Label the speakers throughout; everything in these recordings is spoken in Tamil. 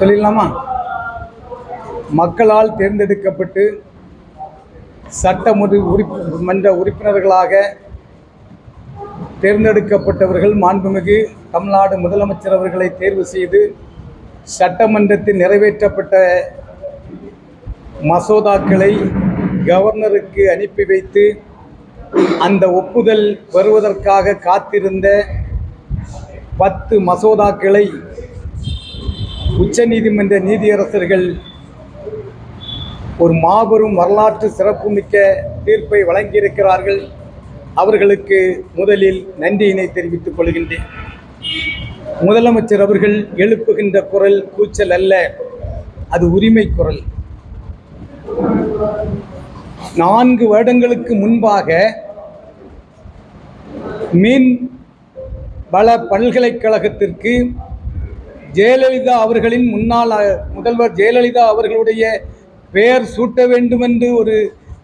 Speaker 1: சொல்லிடலாமா? மக்களால் தேர்ந்தெடுக்கப்பட்டு சட்டமன்ற உறுப்பு மன்ற உறுப்பினர்களாக தேர்ந்தெடுக்கப்பட்டவர்கள் மாண்புமிகு தமிழ்நாடு முதலமைச்சர் அவர்களை தேர்வு செய்து சட்டமன்றத்தில் நிறைவேற்றப்பட்ட மசோதாக்களை கவர்னருக்கு அனுப்பி வைத்து அந்த ஒப்புதல் வருவதற்காக காத்திருந்த பத்து மசோதாக்களை உச்சநீதிமன்ற நீதியரசர்கள் ஒரு மாபெரும் வரலாற்று சிறப்புமிக்க தீர்ப்பை வழங்கியிருக்கிறார்கள். அவர்களுக்கு முதலில் நன்றியினை தெரிவித்துக் கொள்கின்றேன். முதலமைச்சர் அவர்கள் எழுப்புகின்ற குரல் கூச்சல் அல்ல அது உரிமை குரல். நான்கு வருடங்களுக்கு முன்பாக மீன் வள பல்கலைக்கழகத்திற்கு ஜெயலலிதா அவர்களின் முன்னாள் முதல்வர் ஜெயலலிதா அவர்களுடைய பெயர் சூட்ட வேண்டுமென்று ஒரு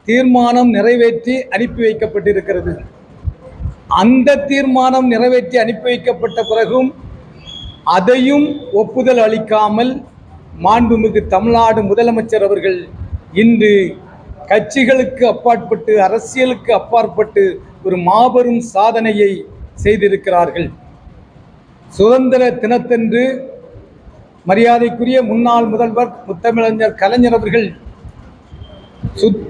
Speaker 1: தீர்மானம் நிறைவேற்றி அனுப்பி வைக்கப்பட்டிருக்கிறது. அந்த தீர்மானம் நிறைவேற்றி அனுப்பி வைக்கப்பட்ட பிறகும் அதையும் ஒப்புதல் அளிக்காமல் மாண்புமிகு தமிழ்நாடு முதலமைச்சர் அவர்கள் இன்று கட்சிகளுக்கு அப்பாற்பட்டு அரசியலுக்கு அப்பாற்பட்டு ஒரு மாபெரும் சாதனையை செய்திருக்கிறார்கள். சுதந்திர தினத்தன்று மரியாதைக்குரிய முன்னாள் முதல்வர் முத்தமிழஞ்சர் கலைஞர் அவர்கள் சுத்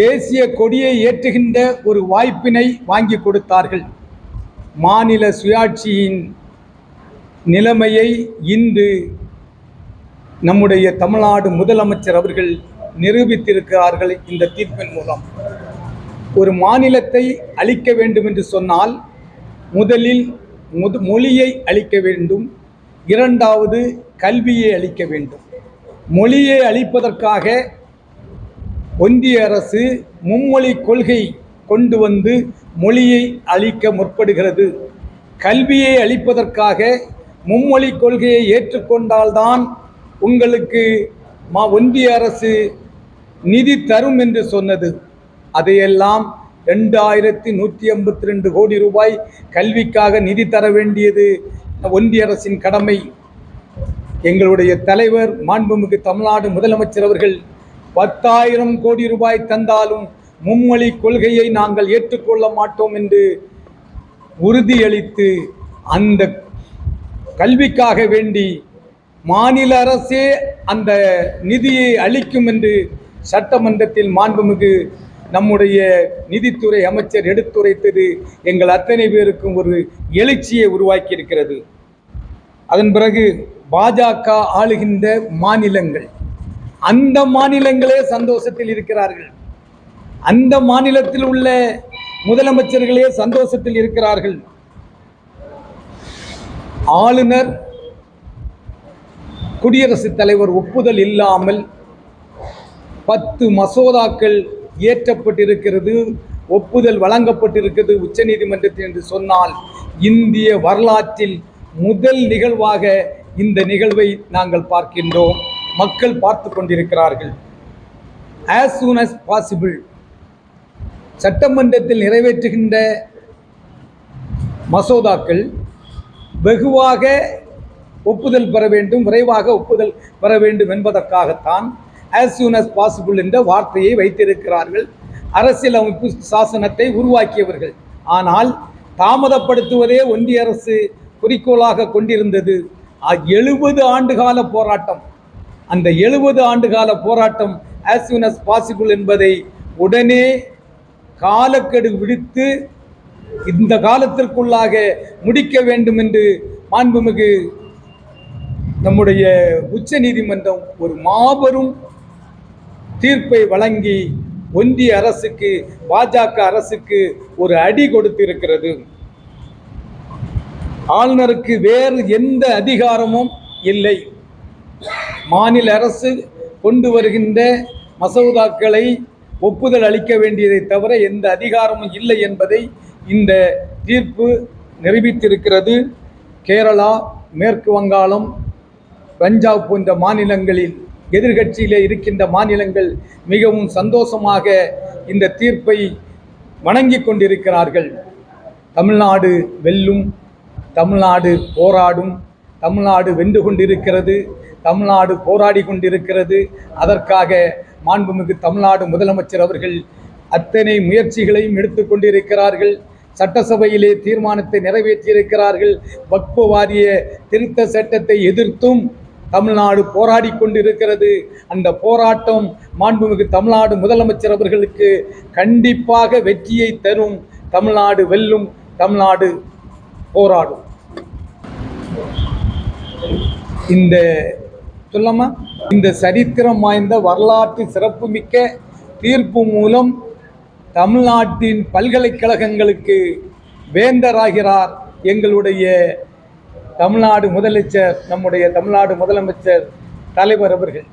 Speaker 1: தேசிய கொடியை ஏற்றுகின்ற ஒரு வாய்ப்பினை வாங்கி கொடுத்தார்கள். மாநில சுயாட்சியின் நிலைமையை இன்று நம்முடைய தமிழ்நாடு முதலமைச்சர் அவர்கள் நிரூபித்திருக்கிறார்கள் இந்த தீர்ப்பின் மூலம். ஒரு மாநிலத்தை அழிக்க வேண்டும் என்று சொன்னால் முதலில் முது மொழியை அழிக்க வேண்டும். இரண்டாவது கல்வியை அளிக்க வேண்டும். மொழியை அளிப்பதற்காக ஒன்றிய அரசு மும்மொழி கொள்கை கொண்டு வந்து மொழியை அளிக்க முற்படுகிறது. கல்வியை அளிப்பதற்காக மும்மொழி கொள்கையை ஏற்றுக்கொண்டால்தான் உங்களுக்கு மா ஒன்றிய அரசு நிதி தரும் என்று சொன்னது. அதையெல்லாம் ரெண்டாயிரத்தி நூற்றி ஐம்பத்தி ரெண்டு கோடி ரூபாய் கல்விக்காக நிதி தர வேண்டியது. ஒன்றிய அரசின் கடமை. எங்களுடைய தலைவர் மாண்புமிகு தமிழ்நாடு முதலமைச்சர் அவர்கள் பத்தாயிரம் கோடி ரூபாய் தந்தாலும் மும்மொழி கொள்கையை நாங்கள் ஏற்றுக்கொள்ள மாட்டோம் என்று உறுதியளித்து அந்த கல்விக்காக வேண்டி மாநில அரசே அந்த நிதியை அளிக்கும் என்று சட்டமன்றத்தில் மாண்புமிகு நம்முடைய நிதித்துறை அமைச்சர் எடுத்துரைத்தது எங்கள் அத்தனை பேருக்கும் ஒரு எழுச்சியை உருவாக்கி இருக்கிறது அதன் பிறகு பாஜக ஆளுகின்ற மாநிலங்கள். அந்த மாநிலங்களே சந்தோஷத்தில் இருக்கிறார்கள். அந்த மாநிலத்தில் உள்ள முதலமைச்சர்களே சந்தோஷத்தில் இருக்கிறார்கள். ஆளுநர் குடியரசுத் தலைவர் ஒப்புதல் இல்லாமல் பத்து மசோதாக்கள் இயற்றப்பட்டிருக்கிறது ஒப்புதல் வழங்கப்பட்டிருக்கிறது உச்சநீதிமன்றத்தில் என்று சொன்னால் இந்திய வரலாற்றில் முதல் நிகழ்வாக இந்த நிகழ்வை நாங்கள் பார்க்கின்றோம். மக்கள் பார்த்து கொண்டிருக்கிறார்கள். ஆஸ் சூன் அஸ் பாசிபிள் சட்டமன்றத்தில் நிறைவேற்றுகின்ற மசோதாக்கள் வெகுவாக ஒப்புதல் பெற வேண்டும் விரைவாக ஒப்புதல் பெற வேண்டும் என்பதற்காகத்தான் ஆஸ் சூன் அஸ் பாசிபிள் என்ற வார்த்தையை வைத்திருக்கிறார்கள். அரசியலமைப்பு சாசனத்தை உருவாக்கியவர்கள். ஆனால் தாமதப்படுத்துவதே ஒன்றிய அரசு குறிக்கோளாக கொண்டிருந்தது. எழுபது ஆண்டுகால போராட்டம். அந்த எழுபது ஆண்டுகால போராட்டம் ஆஸ் சூன் அஸ் பாசிபிள் என்பதை உடனே காலக்கெடு விடுத்து இந்த காலத்திற்குள்ளாக முடிக்க வேண்டும் என்று மாண்புமிகு நம்முடைய உச்ச நீதிமன்றம் ஒரு மாபெரும் தீர்ப்பை வழங்கி ஒன்றிய அரசுக்கு பாஜக அரசுக்கு ஒரு அடி கொடுத்திருக்கிறது. ஆளுநருக்கு வேறு எந்த அதிகாரமும் இல்லை. மாநில அரசு கொண்டு வருகின்ற மசோதாக்களை ஒப்புதல் அளிக்க வேண்டியதை தவிர எந்த அதிகாரமும் இல்லை என்பதை இந்த தீர்ப்பு நிரூபித்திருக்கிறது. கேரளா மேற்கு வங்காளம் பஞ்சாப் போன்ற மாநிலங்களில் எதிர்கட்சியிலே இருக்கின்ற மாநிலங்கள் மிகவும் சந்தோஷமாக இந்த தீர்ப்பை வணங்கி கொண்டிருக்கிறார்கள். தமிழ்நாடு வெல்லும் தமிழ்நாடு போராடும் தமிழ்நாடு வென்று கொண்டிருக்கிறது தமிழ்நாடு போராடி கொண்டிருக்கிறது. அதற்காக மாண்புமிகு தமிழ்நாடு முதலமைச்சர் அவர்கள் அத்தனை முயற்சிகளையும் எடுத்துக்கொண்டிருக்கிறார்கள் சட்டசபையிலே தீர்மானத்தை நிறைவேற்றியிருக்கிறார்கள். வக்பு வாரிய திருத்த சட்டத்தை எதிர்த்தும் தமிழ்நாடு போராடி கொண்டிருக்கிறது. அந்த போராட்டம் மாண்புமிகு தமிழ்நாடு முதலமைச்சர் அவர்களுக்கு கண்டிப்பாக வெற்றியை தரும். தமிழ்நாடு வெல்லும் தமிழ்நாடு போராடும். இந்த சொல்லமா இந்த சரித்திரம் வாய்ந்த வரலாற்று சிறப்புமிக்க தீர்ப்பு மூலம் தமிழ்நாட்டின் பல்கலைக்கழகங்களுக்கு வேந்தராகிறார் எங்களுடைய தமிழ்நாடு முதலமைச்சர் நம்முடைய தமிழ்நாடு முதலமைச்சர் தலைவர் அவர்கள்.